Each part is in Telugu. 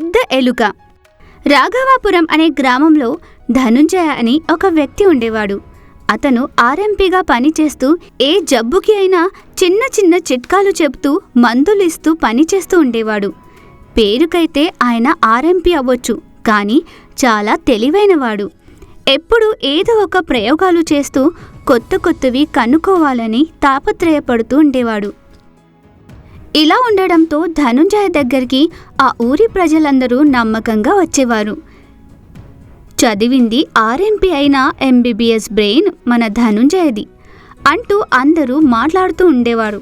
పెద్ద ఎలుక. రాఘవాపురం అనే గ్రామంలో ధనుంజయ అని ఒక వ్యక్తి ఉండేవాడు. అతను ఆర్ఎంపీగా పనిచేస్తూ ఏ జబ్బుకి అయినా చిన్న చిన్న చిట్కాలు చెప్తూ మందులు ఇస్తూ పనిచేస్తూ ఉండేవాడు. పేరుకైతే ఆయన ఆర్ఎంపీ అవ్వచ్చు కానీ చాలా తెలివైనవాడు. ఎప్పుడూ ఏదో ఒక ప్రయోగాలు చేస్తూ కొత్త కొత్తవి కనుక్కోవాలని తాపత్రయపడుతూ ఉండేవాడు. ఇలా ఉండడంతో ధనుంజయ దగ్గరికి ఆ ఊరి ప్రజలందరూ నమ్మకంగా వచ్చేవారు. చదివింది ఆర్ఎంపీ అయిన ఎంబీబీఎస్ బ్రెయిన్ మన ధనుంజయది అంటూ అందరూ మాట్లాడుతూ ఉండేవారు.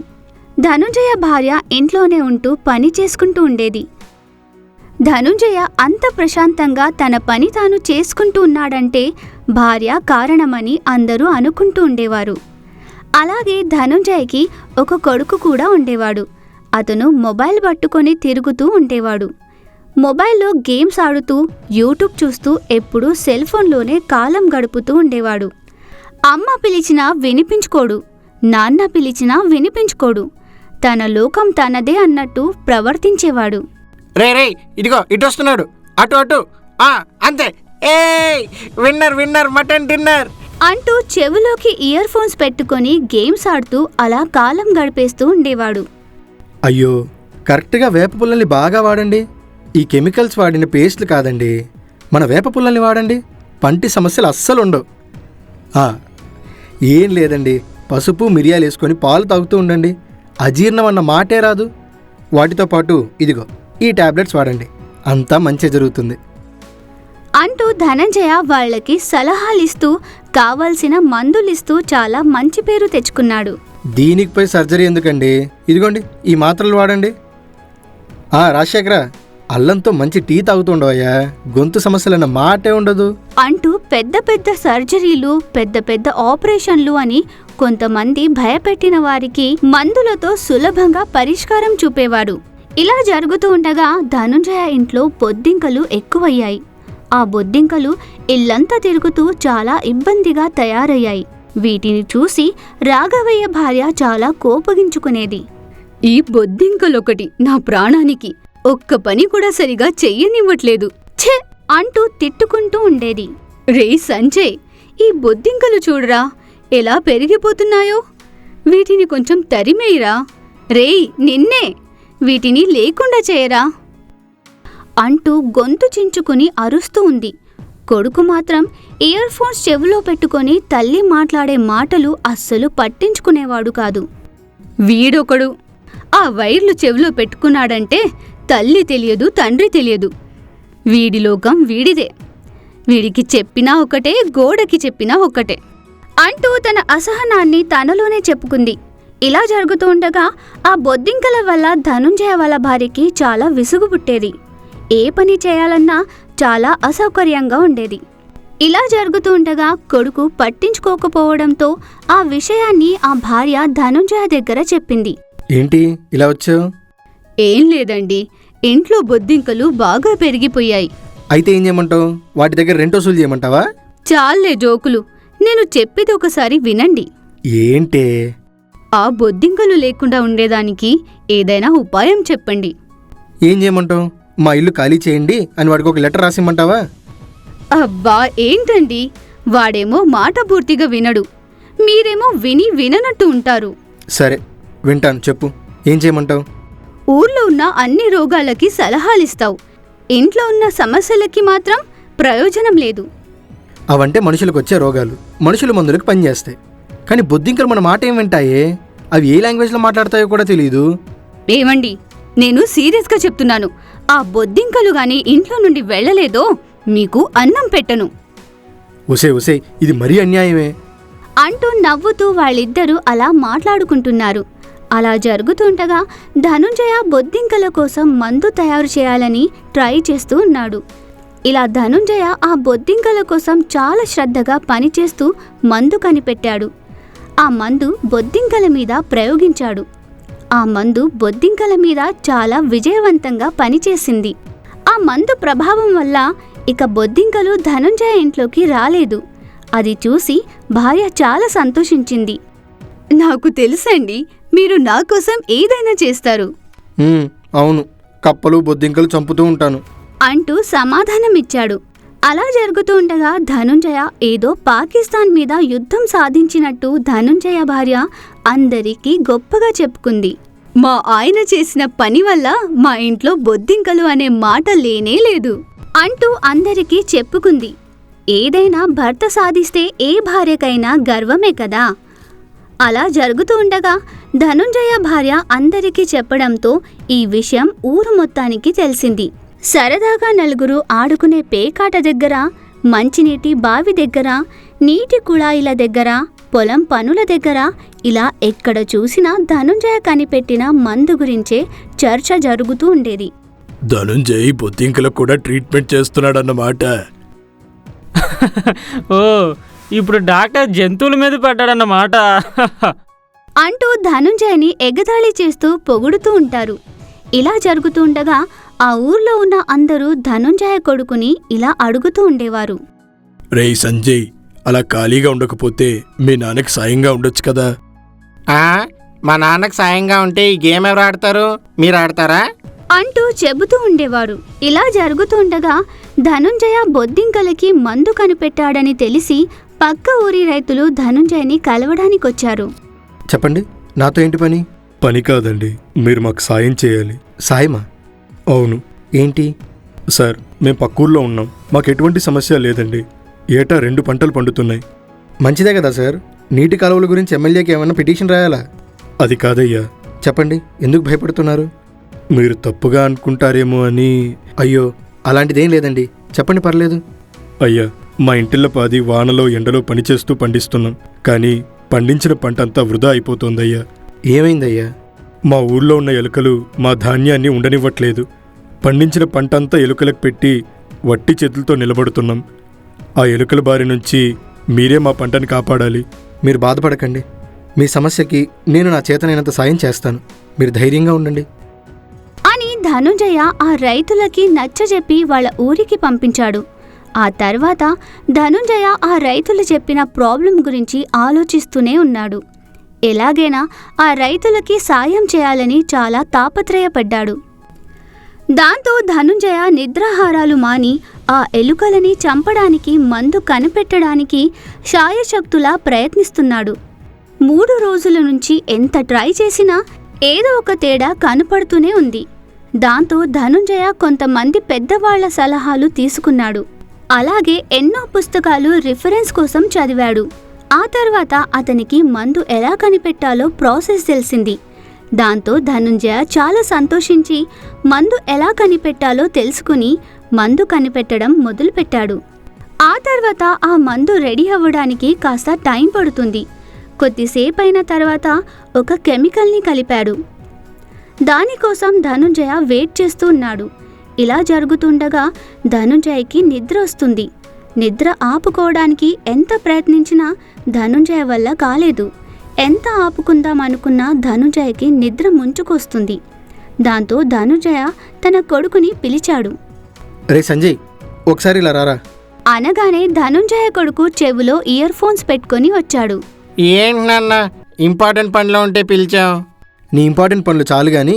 ధనుంజయ భార్య ఇంట్లోనే ఉంటూ పని చేసుకుంటూ ఉండేది. ధనుంజయ అంత ప్రశాంతంగా తన పని తాను చేసుకుంటూ ఉన్నాడంటే భార్య కారణమని అందరూ అనుకుంటూ ఉండేవారు. అలాగే ధనుంజయకి ఒక కొడుకు కూడా ఉండేవాడు. అతను మొబైల్ పట్టుకొని తిరుగుతూ ఉండేవాడు. మొబైల్లో గేమ్స్ ఆడుతూ యూట్యూబ్ చూస్తూ ఎప్పుడూ సెల్ ఫోన్లోనే కాలం గడుపుతూ ఉండేవాడు. అమ్మ పిలిచినా వినిపించుకోడు నాన్న పిలిచినా వినిపించుకోడు. తన లోకం తనదే అన్నట్టు ప్రవర్తించేవాడు. రే రే ఇదిగో ఇటు వస్తున్నాడు. అటు అటు. ఆ అంతే. A winner winner mutton dinner. అంటూ చెవిలోకి ఇయర్ ఫోన్స్ పెట్టుకొని గేమ్స్ ఆడుతూ అలా కాలం గడిపేస్తూ ఉండేవాడు. అయ్యో కరెక్ట్గా వేప పుల్లల్ని బాగా వాడండి. ఈ కెమికల్స్ వాడిన పేస్ట్లు కాదండి. మన వేప పుల్లల్ని వాడండి. పంటి సమస్యలు అస్సలు ఉండవు. ఏం లేదండి. పసుపు మిరియాలు వేసుకొని పాలు తాగుతూ ఉండండి. అజీర్ణం అన్న మాటే రాదు. వాటితో పాటు ఇదిగో ఈ టాబ్లెట్స్ వాడండి. అంతా మంచి జరుగుతుంది. అంటూ ధనంజయ వాళ్ళకి సలహాలిస్తూ కావాల్సిన మందులిస్తూ చాలా మంచి పేరు తెచ్చుకున్నాడు. దీనికి సర్జరీ ఎందుకండి? ఇదిగోండి ఈ మాత్రలు వాడండి. ఆ రాజశేఖర అల్లంతో మంచి టీ తాగుతుండవయ్యా గొంతు సమస్యలన్న మాటే ఉండదు. అంటూ పెద్ద పెద్ద సర్జరీలు పెద్ద పెద్ద ఆపరేషన్లు అని కొంతమంది భయపెట్టిన వారికి మందులతో సులభంగా పరిష్కారం చూపేవాడు. ఇలా జరుగుతూ ఉండగా ధనుంజయ ఇంట్లో బొద్దింకలు ఎక్కువయ్యాయి. ఆ బొద్దింకలు ఇల్లంతా తిరుగుతూ చాలా ఇబ్బందిగా తయారయ్యాయి. వీటిని చూసి రాఘవయ్య భార్య చాలా కోపగించుకునేది. ఈ బొద్దింకలొకటి నా ప్రాణానికి ఒక్క పని కూడా సరిగా చెయ్యనివ్వట్లేదు. ఛే! అంటూ తిట్టుకుంటూ ఉండేది. రే సంజయ్ ఈ బొద్దింకలు చూడరా ఎలా పెరిగిపోతున్నాయో? వీటిని కొంచెం తరిమేయరా. రేయ్ నిన్నే వీటిని లేకుండా చేయరా? అంటూ గొంతు చించుకుని అరుస్తూ ఉంది. కొడుకు మాత్రం ఇయర్ ఫోన్స్ చెవిలో పెట్టుకొని తల్లి మాట్లాడే మాటలు అస్సలు పట్టించుకునేవాడు కాదు. వీడొకడు. ఆ వైర్లు చెవిలో పెట్టుకున్నాడంటే తల్లి తెలియదు తండ్రి తెలియదు. వీడి లోకం వీడిదే. వీడికి చెప్పినా ఒకటే గోడకి చెప్పినా ఒకటే. అంటూ తన అసహనాన్ని తనలోనే చెప్పుకుంది. ఇలా జరుగుతూ ఉండగా ఆ బొద్దింకల వల్ల ధనుంజయ వాళ్ళ భార్యకి చాలా విసుగు పుట్టేది. ఏ పని చేయాలన్నా చాలా అసౌకర్యంగా ఉండేది. ఇలా జరుగుతూ ఉండగా కొడుకు పట్టించుకోకపోవడంతో ఆ విషయాన్ని ఆ భార్య ధనుంజయ దగ్గర చెప్పింది. ఏంటి? ఇలా వచ్చావు? ఏం లేదండి. ఇంట్లో బొద్దింకలు బాగా పెరిగిపోయాయి. అయితే ఏం చేయమంటావు? వాటి దగ్గర రెంట్ వసూలు చేయమంటావా? చాలే జోకులు. నేను చెప్పేది ఒకసారి వినండి. ఏంటే? ఆ బొద్దింకలు లేకుండా ఉండేదానికి ఏదైనా ఉపాయం చెప్పండి. ఏం చేయమంటావు? మా ఇల్లు ఖాళీ చేయండి అని వాడికి ఒక లెటర్ రాసిమ్మంటావా? అబ్బా ఏంటండి? వాడేమో మాట పూర్తిగా వినడు. మీరేమో విని విననట్టు ఉంటారు. సరే వింటాను. చెప్పు. ఏం చేయమంటావు? ఊర్లో ఉన్న అన్ని రోగాలకి సలహాలిస్తావు ఇంట్లో ఉన్న సమస్యలకి మాత్రం ప్రయోజనం లేదు. అవంటే మనుషులకు వచ్చే రోగాలు. మనుషుల మందులకు పనిచేస్తాయి. కానీ బొద్దింకలు మన మాట ఏం వింటాయే? అవి ఏ లాంగ్వేజ్లో మాట్లాడతాయో కూడా తెలియదు ఏమండి? నేను సీరియస్గా చెప్తున్నాను. ఆ బొద్దింకలు గాని ఇంట్లో నుండి వెళ్ళలేదో మీకు అన్నం పెట్టను. ఒసే ఒసే ఇది మరీ అన్యాయమే. అంటూ నవ్వుతూ వాళ్ళిద్దరూ అలా మాట్లాడుకుంటున్నారు. అలా జరుగుతుండగా ధనుంజయ బొద్దింకల కోసం మందు తయారు చేయాలని ట్రై చేస్తూ ఉన్నాడు. ఇలా ధనుంజయ ఆ బొద్దింకల కోసం చాలా శ్రద్ధగా పనిచేస్తూ మందు కనిపెట్టాడు. ఆ మందు బొద్దింకల మీద ప్రయోగించాడు. ఆ మందు బొద్దింకల మీద చాలా విజయవంతంగా పనిచేసింది. ఆ మందు ప్రభావం వల్ల ఇక బొద్దింకలు ధనుంజయ ఇంట్లోకి రాలేదు. అది చూసి భార్య చాలా సంతోషించింది. నాకు తెలుసండి మీరు నా కోసం ఏదైనా చేస్తారు. అవును. కప్పలు బొద్దింకలు చంపుతూ ఉంటాను. అంటూ సమాధానమిచ్చాడు. అలా జరుగుతూ ఉండగా ధనుంజయ ఏదో పాకిస్తాన్ మీద యుద్ధం సాధించినట్టు ధనుంజయ భార్య అందరికీ గొప్పగా చెప్పుకుంది. మా ఆయన చేసిన పని వల్ల మా ఇంట్లో బొద్దింకలు అనే మాట లేనే లేదు అంటూ అందరికీ చెప్పుకుంది. ఏదైనా భర్త సాధిస్తే ఏ భార్యకైనా గర్వమే కదా. అలా జరుగుతూ ఉండగా ధనుంజయ భార్య అందరికీ చెప్పడంతో ఈ విషయం ఊరు మొత్తానికి తెలిసింది. సరదాగా నలుగురు ఆడుకునే పేకాట దగ్గర మంచినీటి బావి దగ్గర నీటి కుళాయిల దగ్గర పొలం పనుల దగ్గర ఇలా ఎక్కడ చూసినా ధనుంజయ కనిపెట్టిన మందు గురించే చర్చ జరుగుతూ ఉండేది. ధనుంజయ్ బొద్దింకలకు కూడా ట్రీట్మెంట్ చేస్తున్నాడన్నమాట. ఓ ఇప్పుడు డాక్టర్ జంతువుల మీద పడ్డాడన్నమాట. అంటూ ధనుంజయని ఎగతాళి చేస్తూ పొగుడుతూ ఉంటారు. ఇలా జరుగుతూ ఉండగా ఆ ఊర్లో ఉన్న అందరూ ధనుంజయ కొడుకుని ఇలా అడుగుతూ ఉండేవారు. రేయ్ సంజయ్ అలా ఖాళీగా ఉండకపోతే మీ నాన్నకి సాయంగా ఉండొచ్చు కదా? ఆ, మా నాన్నకు సాయంగా ఉంటే ఈ గేమ్ ఎవరు ఆడతారు? మీరు ఆడతారా? అంటూ చెబుతూ ఉండేవారు. ఇలా జరుగుతూ ఉండగా ధనుంజయ బొద్దింకలకి మందు కనిపెట్టాడని తెలిసి పక్క ఊరి రైతులు ధనుంజయని కలవడానికొచ్చారు. చెప్పండి నాతో ఏంటి పని? పని కాదండి మీరు మాకు సాయం చేయాలి. సాయమా? అవును. ఏంటి? సార్ మేము పక్కూర్లో ఉన్నాం. మాకు ఎటువంటి సమస్య లేదండి. ఏటా రెండు పంటలు పండుతున్నాయి. మంచిదే కదా సార్. నీటి కాలువల గురించి ఎమ్మెల్యేకి ఏమైనా పిటిషన్ రాయాలా? అది కాదయ్యా. చెప్పండి ఎందుకు భయపడుతున్నారు? మీరు తప్పుగా అనుకుంటారేమో అని. అయ్యో అలాంటిదేం లేదండి. చెప్పండి పర్లేదు. అయ్యా మా ఇంటిల్ల పాది వానలో ఎండలో పనిచేస్తూ పండిస్తున్నాం. కానీ పండించిన పంట అంతా వృధా అయిపోతోందయ్యా. ఏమైందయ్యా? మా ఊళ్ళో ఉన్న ఎలుకలు మా ధాన్యాన్ని ఉండనివ్వట్లేదు. పండించిన పంట అంతా ఎలుకలకు పెట్టి వట్టి చేతులతో నిలబడుతున్నాం. ఆ ఎలుకల బారి నుంచి మీరే మా పంటని కాపాడాలి. మీరు బాధపడకండి. మీ సమస్యకి నేను నా చేతనైనంత సాయం చేస్తాను. మీరు ధైర్యంగా ఉండండి. అని ధనుంజయ ఆ రైతులకి నచ్చజెప్పి వాళ్ళ ఊరికి పంపించాడు. ఆ తర్వాత ధనుంజయ ఆ రైతులు చెప్పిన ప్రాబ్లం గురించి ఆలోచిస్తూనే ఉన్నాడు. ఎలాగైనా ఆ రైతులకి సాయం చేయాలని చాలా తాపత్రయపడ్డాడు. దాంతో ధనుంజయ నిద్రాహారాలు మాని ఆ ఎలుకలని చంపడానికి మందు కనిపెట్టడానికి శాయశక్తులా ప్రయత్నిస్తున్నాడు. మూడు రోజుల నుంచి ఎంత ట్రై చేసినా ఏదో ఒక తేడా కనపడుతూనే ఉంది. దాంతో ధనుంజయ కొంతమంది పెద్దవాళ్ళ సలహాలు తీసుకున్నాడు. అలాగే ఎన్నో పుస్తకాలు రిఫరెన్స్ కోసం చదివాడు. ఆ తర్వాత అతనికి మందు ఎలా కనిపెట్టాలో ప్రాసెస్ తెలిసింది. దాంతో ధనుంజయ చాలా సంతోషించి మందు ఎలా కనిపెట్టాలో తెలుసుకుని మందు కనిపెట్టడం మొదలుపెట్టాడు. ఆ తర్వాత ఆ మందు రెడీ అవ్వడానికి కాస్త టైం పడుతుంది. కొద్దిసేపైన తర్వాత ఒక కెమికల్ని కలిపాడు. దానికోసం ధనుంజయ వెయిట్ చేస్తూ ఉన్నాడు. ఇలా జరుగుతుండగా ధనుంజయకి నిద్ర వస్తుంది. నిద్ర ఆపుకోవడానికి ఎంత ప్రయత్నించినా ధనుంజయ వల్ల కాలేదు. ఎంత ఆపుకుందాం అనుకున్నా ధనుంజయకి నిద్ర ముంచుకొస్తుంది. దాంతో ధనుంజయ తన కొడుకుని పిలిచాడు. రే సంజయ్ ఒకసారి ఇలా రారా? అనగానే ధనుంజయ కొడుకు చెవిలో ఇయర్ ఫోన్స్ పెట్టుకొని వచ్చాడు. ఏంటి నాన్న ఇంపార్టెంట్ పనిలో ఉంటే పిలిచావు? నీ ఇంపార్టెంట్ పనులు చాలు కానీ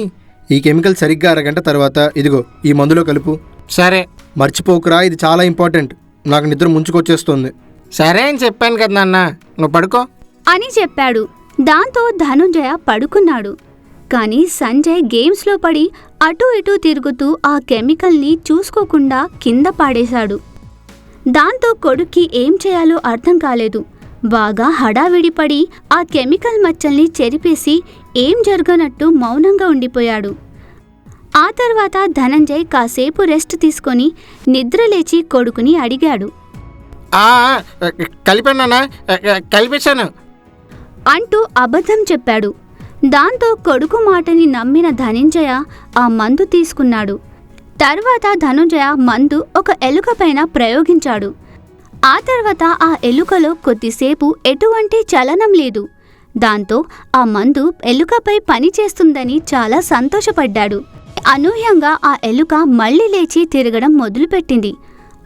ఈ కెమికల్ సరిగ్గా అరగంట తర్వాత ఇదిగో ఈ మందులో కలుపు. సరే. మర్చిపోకురా ఇది చాలా ఇంపార్టెంట్. నాకు నిద్ర ముంచుకొచ్చేస్తుంది. సరే అని చెప్పాను కదా నాన్న నువ్వు పడుకో. అని చెప్పాడు. దాంతో ధనుంజయ పడుకున్నాడు. కానీ సంజయ్ గేమ్స్లో పడి అటూ ఇటూ తిరుగుతూ ఆ కెమికల్ని చూసుకోకుండా కింద పాడేశాడు. దాంతో కొడుక్కి ఏం చేయాలో అర్థం కాలేదు. బాగా హడావిడిపడి ఆ కెమికల్ మచ్చల్ని చెరిపేసి ఏం జరగనట్టు మౌనంగా ఉండిపోయాడు. ఆ తర్వాత ధనంజయ్ కాసేపు రెస్ట్ తీసుకొని నిద్రలేచి కొడుకుని అడిగాడు. కలిపాను కలిపేశాను. అంటూ అబద్ధం చెప్పాడు. దాంతో కొడుకు మాటని నమ్మిన ధనంజయ ఆ మందు తీసుకున్నాడు. తర్వాత ధనుంజయ మందు ఒక ఎలుక పైన ప్రయోగించాడు. ఆ తర్వాత ఆ ఎలుకలో కొద్దిసేపు ఎటువంటి చలనం లేదు. దాంతో ఆ మందు ఎలుకపై పని చేస్తుందని చాలా సంతోషపడ్డాడు. అనూహ్యంగా ఆ ఎలుక మళ్ళీ లేచి తిరగడం మొదలుపెట్టింది.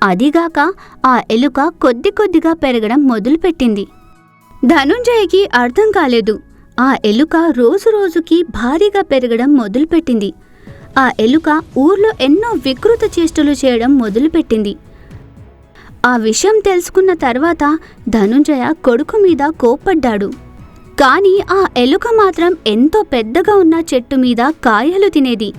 అదిగాక ఆ ఎలుక కొద్ది కొద్దిగా పెరగడం మొదలుపెట్టింది. ధనుంజయకి అర్థం కాలేదు. ఆ ఎలుక రోజు రోజుకి భారీగా పెరగడం మొదలుపెట్టింది. ఆ ఎలుక ఊర్లో ఎన్నో వికృత చేష్టలు చేయడం మొదలుపెట్టింది. ఆ విషయం తెలుసుకున్న తర్వాత ధనుంజయ కొడుకు మీద కోప్పడ్డాడు. కానీ ఆ ఎలుక మాత్రం ఎంతో పెద్దగా ఉన్న చెట్టు మీద కాయలు తినేది.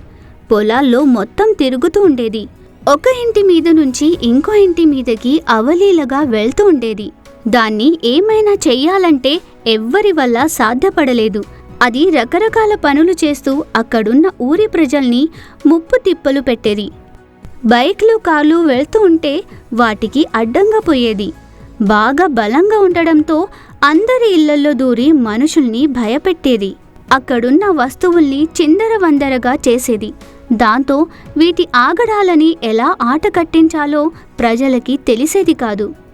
పొలాల్లో మొత్తం తిరుగుతూ ఉండేది. ఒక ఇంటి మీద నుంచి ఇంకో ఇంటి మీదకి అవలీలగా వెళ్తూ ఉండేది. దాన్ని ఏమైనా చెయ్యాలంటే ఎవ్వరి వల్ల సాధ్యపడలేదు. అది రకరకాల పనులు చేస్తూ అక్కడున్న ఊరి ప్రజల్ని ముప్పు తిప్పలు పెట్టేది. బైక్లు కార్లు వెళ్తూ ఉంటే వాటికి అడ్డంగా పోయేది. బాగా బలంగా ఉండడంతో అందరి ఇళ్ళలో దూరి మనుషుల్ని భయపెట్టేది. అక్కడున్న వస్తువుల్ని చిందరవందరగా చేసేది. దాంతో వీటి ఆగడాలని ఎలా ఆట కట్టించాలో ప్రజలకి తెలిసేది కాదు.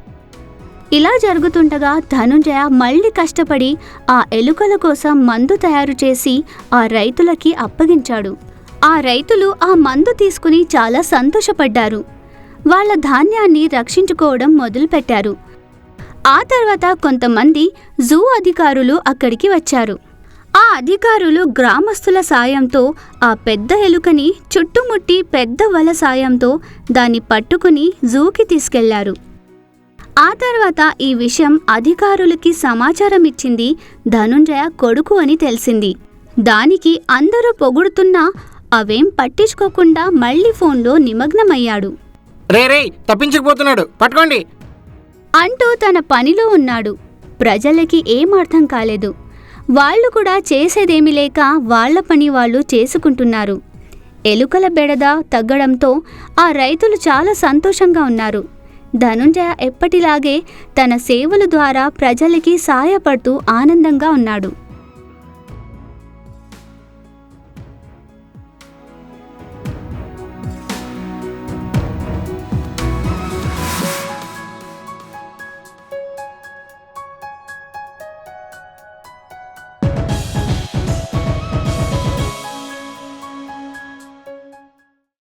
ఇలా జరుగుతుండగా ధనుంజయ మళ్ళీ కష్టపడి ఆ ఎలుకల కోసం మందు తయారు చేసి ఆ రైతులకి అప్పగించాడు. ఆ రైతులు ఆ మందు తీసుకుని చాలా సంతోషపడ్డారు. వాళ్ళ ధాన్యాన్ని రక్షించుకోవడం మొదలుపెట్టారు. ఆ తర్వాత కొంతమంది జూ అధికారులు అక్కడికి వచ్చారు. ఆ అధికారులు గ్రామస్తుల సాయంతో ఆ పెద్ద ఎలుకని చుట్టుముట్టి పెద్ద వల సాయంతో దాన్ని పట్టుకుని జూకి తీసుకెళ్ళారు. ఆ తర్వాత ఈ విషయం అధికారులకి సమాచారం ఇచ్చింది ధనుంజయ కొడుకు అని తెలిసింది. దానికి అందరూ పొగుడుతున్నా అవేం పట్టించుకోకుండా మళ్ళీ ఫోన్లో నిమగ్నమయ్యాడు. రే రే తప్పించుకుపోతున్నాడు. పట్టుకోండి. అంటూ తన పనిలో ఉన్నాడు. ప్రజలకి ఏం అర్థం కాలేదు. వాళ్ళు కూడా చేసేదేమీ లేక వాళ్ళ పని వాళ్ళు చేసుకుంటున్నారు. ఎలుకల బెడద తగ్గడంతో ఆ రైతులు చాలా సంతోషంగా ఉన్నారు. ధనుంజయ ఎప్పటిలాగే తన సేవల ద్వారా ప్రజలకి సాయపడుతూ ఆనందంగా ఉన్నాడు.